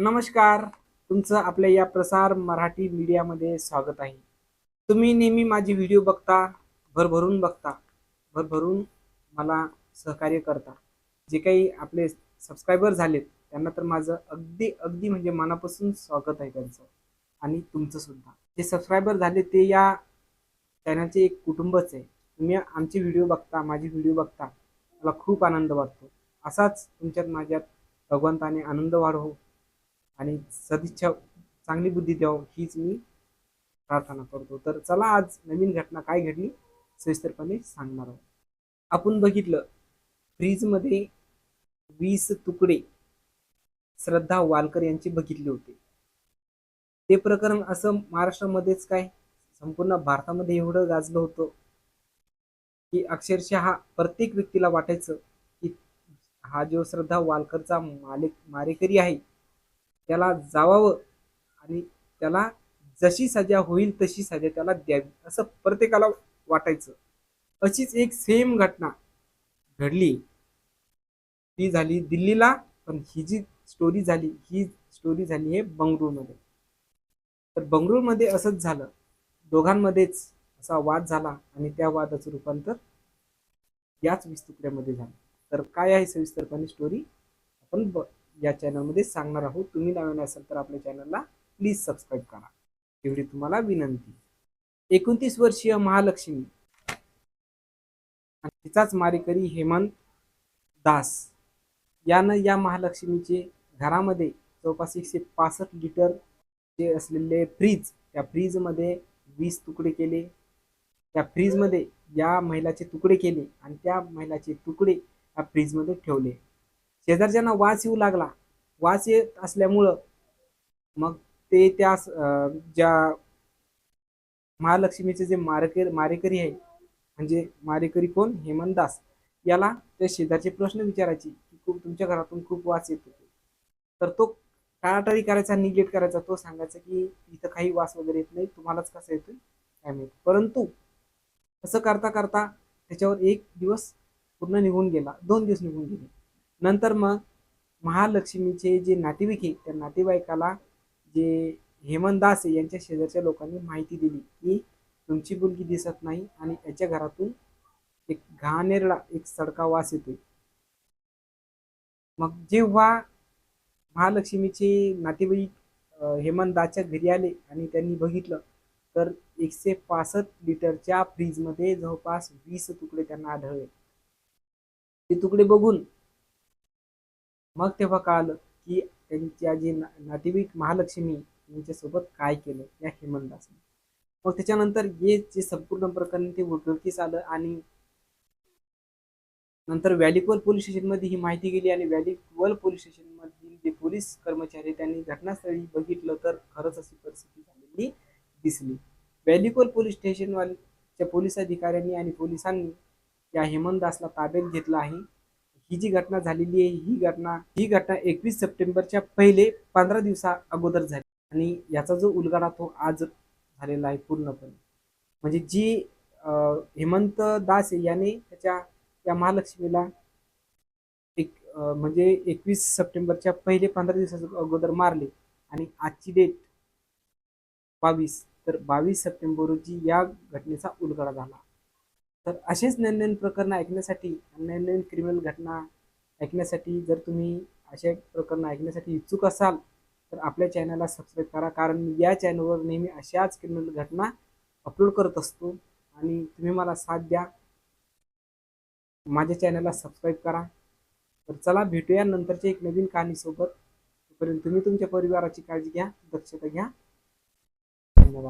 नमस्कार. तुमचं आपल्या या प्रसार मराठी मीडियामध्ये स्वागत आहे. तुम्ही नेहमी माझे व्हिडिओ बघता भरभरून बघता भरभरून मला सहकार्य करता. जे काही आपले सबस्क्रायबर झालेत त्यांना तर माझं अगदी अगदी म्हणजे मनापासून स्वागत आहे त्यांचं. आणि तुमचं सुद्धा. जे सबस्क्रायबर झाले ते या चॅनलचे एक कुटुंबच आहे. तुम्ही आमचे व्हिडिओ बघता माझे व्हिडिओ बघता मला खूप आनंद वाटतो. असाच तुमच्यात माझ्यात भगवंताने आनंद वाढवो. आणि सदिच्छा चांगली बुद्धी द्यावं हीच मी प्रार्थना करतो. तर चला आज नवीन घटना काय घडली सविस्तरपणे सांगणार आहोत. आपण बघितलं फ्रीजमध्ये वीस तुकडे श्रद्धा वालकर यांचे बघितले होते. ते प्रकरण असं महाराष्ट्रामध्येच काय संपूर्ण भारतामध्ये एवढं गाजलं होतं की अक्षरशः प्रत्येक व्यक्तीला वाटायचं की हा जो श्रद्धा वालकरचा मालिक मारेकरी आहे त्याला जावावं आणि त्याला जशी सजा होईल तशी सजा त्याला द्यावी असं प्रत्येकाला वाटायचं. अशीच एक सेम घटना घडली. ती झाली दिल्लीला पण ही जी स्टोरी झाली ही स्टोरी झाली आहे बंगळूरमध्ये. तर बंगळूरमध्ये असंच झालं. दोघांमध्येच असा वाद झाला आणि त्या वादाचं रूपांतर याच वीस तुकड्यामध्ये झालं. तर काय आहे सविस्तरपणे स्टोरी आपण ब या चॅनलमध्ये सांगणार आहोत. तुम्ही नव्याने असाल तर आपल्या चॅनलला प्लीज सबस्क्राईब करा. एवढी तुम्हाला विनंती. एकोणतीस वर्षीय महालक्ष्मी आणि तिचाच मारेकरी हेमंत दास यानं या महालक्ष्मीचे घरामध्ये जवळपास एकशे पासष्ट लिटर जे असलेले फ्रीज त्या फ्रीजमध्ये वीस तुकडे केले. त्या फ्रीजमध्ये या महिलाचे तुकडे केले आणि त्या महिलाचे तुकडे त्या फ्रीजमध्ये ठेवले. शेजारच्यांना वास येऊ लागला. वास येत असल्यामुळं मग ते त्या ज्या महालक्ष्मीचे जे मारेकरी मारेकरी आहे म्हणजे मारेकरी कोण? हेमंत दास. याला त्या शेजारचे प्रश्न विचारायचे की खूप तुमच्या घरातून खूप वास येत होते. तर तो टाळाटाळी करायचा निगेट करायचा तो सांगायचा की इथं काही वास वगैरे येत नाही तुम्हालाच कसं येतोय? काय माहीत. परंतु असं करता करता त्याच्यावर एक दिवस पूर्ण निघून गेला. दोन दिवस निघून गेले. नंतर मग महालक्ष्मीचे जे नातेवाईक आहे त्या नातेवाईकाला जे हेमंत दास यांच्या शेजारच्या लोकांनी माहिती दिली की तुमची मुलगी दिसत नाही आणि याच्या घरातून एक घाणेरडा एक सडका वास येतोय. मग जेव्हा महालक्ष्मीचे नातेवाईक हेमंत दासच्या घरी आले आणि त्यांनी बघितलं तर एकशे पासष्ट लिटरच्या फ्रीजमध्ये जवळपास वीस तुकडे त्यांना आढळले. ते तुकडे बघून मग तेव्हा कळालं की त्यांच्या जे नातेवाईक महालक्ष्मी यांच्यासोबत काय केलं या हेमंतदासने. मग त्याच्यानंतर हे जे संपूर्ण प्रकरण ते उघडकीस आलं आणि नंतर व्हॅलिकोल पोलीस स्टेशनमध्ये ही माहिती गेली आणि व्हॅलिकोल पोलीस स्टेशनमधील जे पोलीस कर्मचारी त्यांनी घटनास्थळी बघितलं तर खरंच अशी परिस्थिती झालेली दिसली. व्हॅलिकोल पोलीस स्टेशनवाल्याच्या पोलीस अधिकाऱ्यांनी आणि पोलिसांनी या हेमंतदासला ताब्यात घेतलं आहे. ही जी घटना झालेली आहे ही घटना ही घटना एकवीस सप्टेंबरच्या पहिले पंधरा दिवसा अगोदर झाली. आणि याचा जो उलगडा तो आज झालेला आहे पूर्णपणे. म्हणजे जी हेमंत दास याने त्याच्या या महालक्ष्मीला एक म्हणजे एकवीस सप्टेंबरच्या पहिले पंधरा दिवसाच्या अगोदर मारले. आणि आजची डेट बावीस. तर बावीस सप्टेंबर रोजी या घटनेचा उलगडा झाला. तर असेच नवीन नवीन प्रकरणं ऐकण्यासाठी नवीन नवीन क्रिमिनल घटना ऐकण्यासाठी जर तुम्ही अशा प्रकरणं ऐकण्यासाठी इच्छुक असाल तर आपल्या चॅनलला सबस्क्राईब करा. कारण मी या चॅनलवर नेहमी अशाच क्रिमिनल घटना अपलोड करत असतो. आणि तुम्ही मला साथ द्या. माझ्या चॅनलला सबस्क्राईब करा. तर चला भेटूया नंतरच्या एक नवीन कहाणीसोबत तोपर्यंत तुम्ही तुमच्या परिवाराची काळजी घ्या दक्षता घ्या. धन्यवाद.